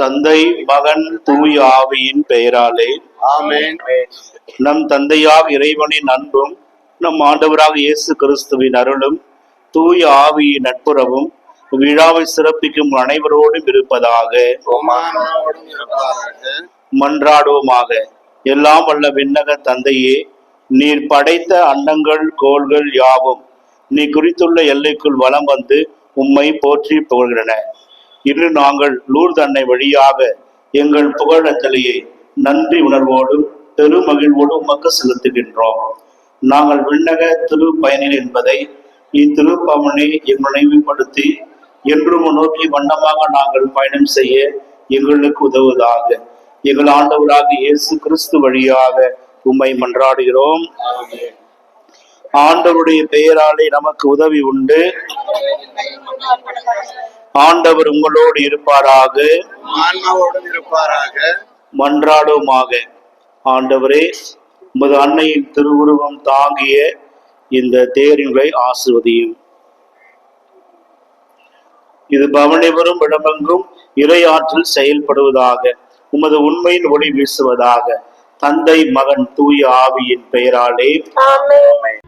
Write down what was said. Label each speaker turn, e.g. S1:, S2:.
S1: தந்தை மகன் தூய ஆவியின் பெயராலே.
S2: ஆமென்.
S1: நம் தந்தையாக இறைவனின் அன்பும் நம் ஆண்டவராக இயேசு கிறிஸ்துவின் அருளும் தூய ஆவியின் நட்புறவும் விழாவை சிறப்பிக்கும் அனைவரோடும் இருப்பதாக. மன்றாடுவோமாக. எல்லாம் வல்ல விண்ணக தந்தையே நீர் படைத்த அண்டங்கள் கோள்கள் யாவும் நீ குறித்துள்ள எல்லைக்குள் வலம் வந்து உம்மை போற்றி புகழ்கின்றன. இன்று நாங்கள் லூர்து அன்னை வழியாக எங்கள் புகழஞ்சலியை நன்றி உணர்வோடும் பெருமகிழ்வோடும் உமக்கு செலுத்துகின்றோம். நாங்கள் விண்ணக திரு பயனில் என்பதை இத்திருப்பவனை எங்கள் நினைவுபடுத்தி என்றும் நோக்கி வண்ணமாக நாங்கள் பயணம் செய்ய எங்களுக்கு உதவுவதாக எங்கள் ஆண்டவராக இயேசு கிறிஸ்து வழியாக உம்மை மன்றாடுகிறோம். ஆண்டவருடைய பெயராலே நமக்கு உதவி உண்டு. ஆண்டவர் உங்களோடு இருப்பாராக.
S2: ஆன்மாவோடும் இருப்பாராக.
S1: மன்றாடுவோமாக ஆண்டவரே உமது அன்னையின் திருவுருவம் தாங்கிய இந்த தேரின்களை ஆசிர்வதியும். இது பவனிவரும் இடமெங்கும் இறையாற்றல் செயல்படுவதாக உமது உண்மையின் ஒளி வீசுவதாக தந்தை மகன் தூய ஆவியின் பெயராலே.
S3: ஆமென்.